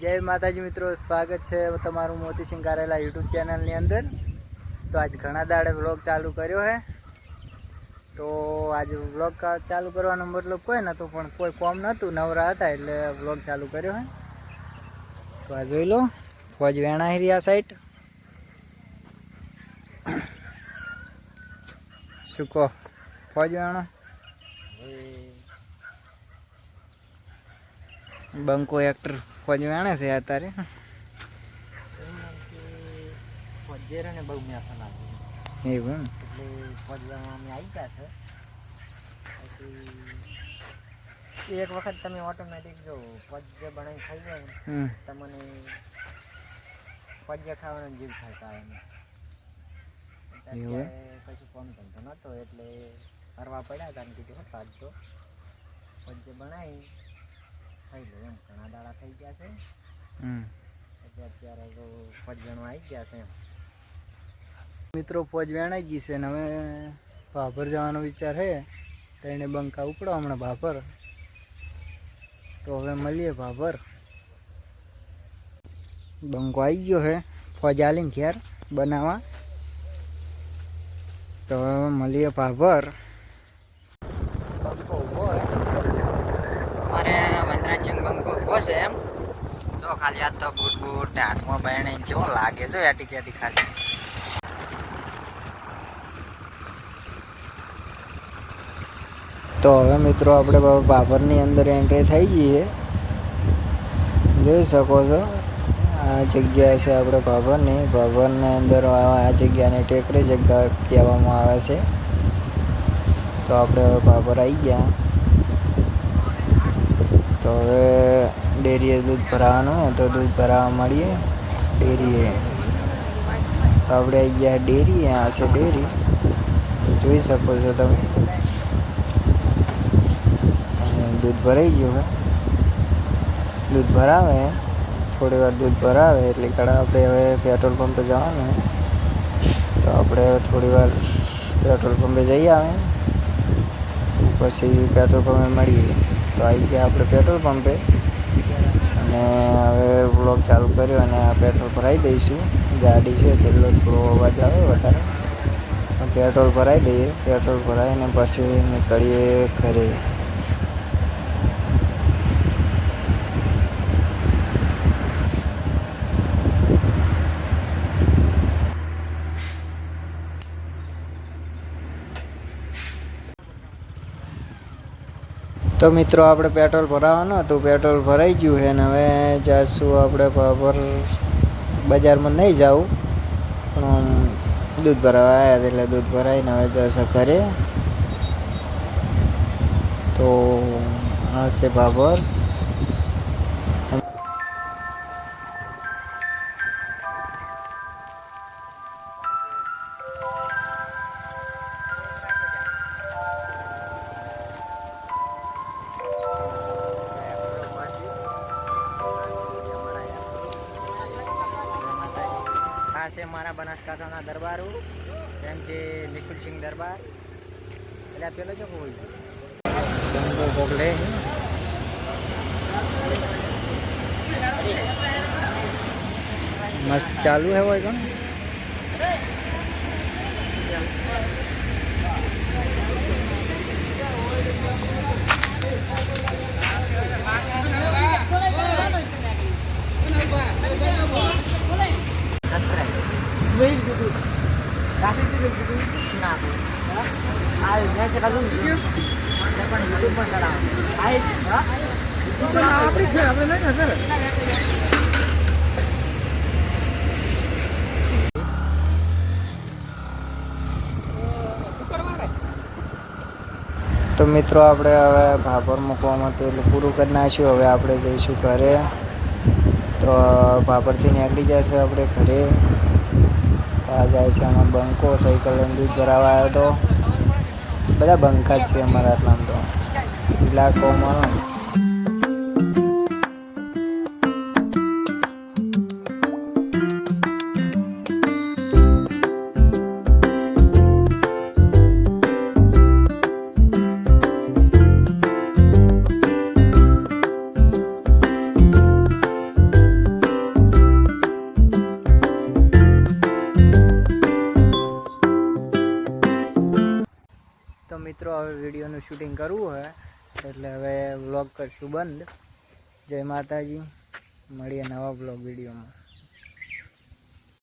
જય માતાજી મિત્રો સ્વાગત છે તમારું મોતીસિંહ કારેલા યુટ્યુબ ચેનલની અંદર. તો આજ ઘણા દાડે વ્લોગ ચાલુ કર્યો હે. તો આજ વ્લોગ ચાલુ કરવાનો મતલબ કોઈ નહોતું પણ કોઈ કોમ નહોતું નવરા હતા એટલે વ્લોગ ચાલુ કર્યો હે. તો આ જોઈ લો ફોજ વેણા હિરિયા સાઈડ કહો? ફોજ વેણો? બંકો એક્ટર ફોજ વેણે છે અત્યારે. ફોજેરે ને બહુ મેં લાગે એવું એટલે અમે આવી ગયા છે પછી એક વખત તમે ઓટોમેટિક જો પજ્ય બનાવી ખાઈ જાય ને તમને ફોજિયા ખાવાનો જીવ થાય કાયમ કશું કોમ ધંધો નહોતો એટલે ફરવા પડ્યા હતા કીધું હતા તો. પજ્ય બનાવી. ખાઈ લો એમ. ઘણા દાડા થઈ ગયા છે. એટલે અત્યારે તો ફોજણો આવી ગયા છે એમ. મિત્રો ફોજ વેણાઈ ગઈ છે ને હવે ભાભર જવાનો વિચાર છે તો એને બંકા ઉપડો હમણાં ભાભર. તો હવે મળીએ ભાભર. બંકો આવી ગયો છે ફોજ આલીને ઘેર બનાવવા. તો હવે મળીએ ભાભર બંકો ઊભો હોય મારે છે એમ. જો ખાલી હાથ તો બૂટ ને હાથમાં બહેણે કેવો લાગે જો એટી કેટી ખાલી. તો હવે મિત્રો આપણે બાબરની અંદર એન્ટ્રી થઈ જઈએ જોઈ શકો છો. આ જગ્યા છે આપણે બાબરની. બાબરની અંદર આ જગ્યાને ટેકરી જગ્યા કહેવામાં આવે છે. તો આપણે હવે બાબર આવી ગયા. તો હવે ડેરીએ દૂધ ભરાવાનું હોય તો દૂધ ભરાવા મળીએ ડેરીએ તો આપણે આવી ગયા ડેરી આ છે ડેરી તો જોઈ શકો છો તમે અને દૂધ ભરાઈ ગયું છે દૂધ ભરાવે થોડી વાર દૂધ ભરાવે એટલે કડા આપણે હવે પેટ્રોલ પંપે જવાનું છે. તો આપણે હવે થોડી વાર પેટ્રોલ પંપે જઈ આવે પછી પેટ્રોલ પંપે મળીએ તો આવી ગયા આપણે પેટ્રોલ પંપે. અને હવે બ્લોગ ચાલુ કર્યો અને આ પેટ્રોલ ભરાઈ દઈશું. ગાડી છે તેટલો થોડો અવાજ આવે વધારે. પેટ્રોલ ભરાઈ દઈએ, પેટ્રોલ ભરાઈને પછી નીકળીએ ઘરે. તો મિત્રો, આપણે પેટ્રોલ ભરાવાનું હતું. પેટ્રોલ ભરાઈ ગયું છે ને હવે જાશું આપણે પર બજારમાં નહીં જવું. પણ દૂધ ભરાવા આવ્યા એટલે દૂધ ભરાઈને હવે જશે ઘરે. તો આ છે બાબર આ છે મારા બનાસકાંઠાના દરબારો જેમ કે નિકુલસિંહ દરબાર એટલે આ પેલો જો હોય બંગો પકડે મસ્ત ચાલુ હે હોય પણ તો મિત્રો આપણે હવે ભાભર મૂકવામાં તો એટલું પૂરું કરી નાખ્યું. હવે આપણે જઈશું ઘરે. તો ભાભરથી નીકળી જશે આપણે ઘરે. આ જાય છે અમારો બંકો સાયકલ એમ દૂધ ભરાવા આવ્યો તો. બધા બંકા જ છે અમારા આટલામાં તો. ઇલાકોમાં મિત્રો, હવે વિડીયોનું શૂટિંગ કરવું હોય, એટલે હવે વ્લોગ કરશું બંધ. જય માતાજી. મળીએ નવા બ્લોગ વિડીયોમાં.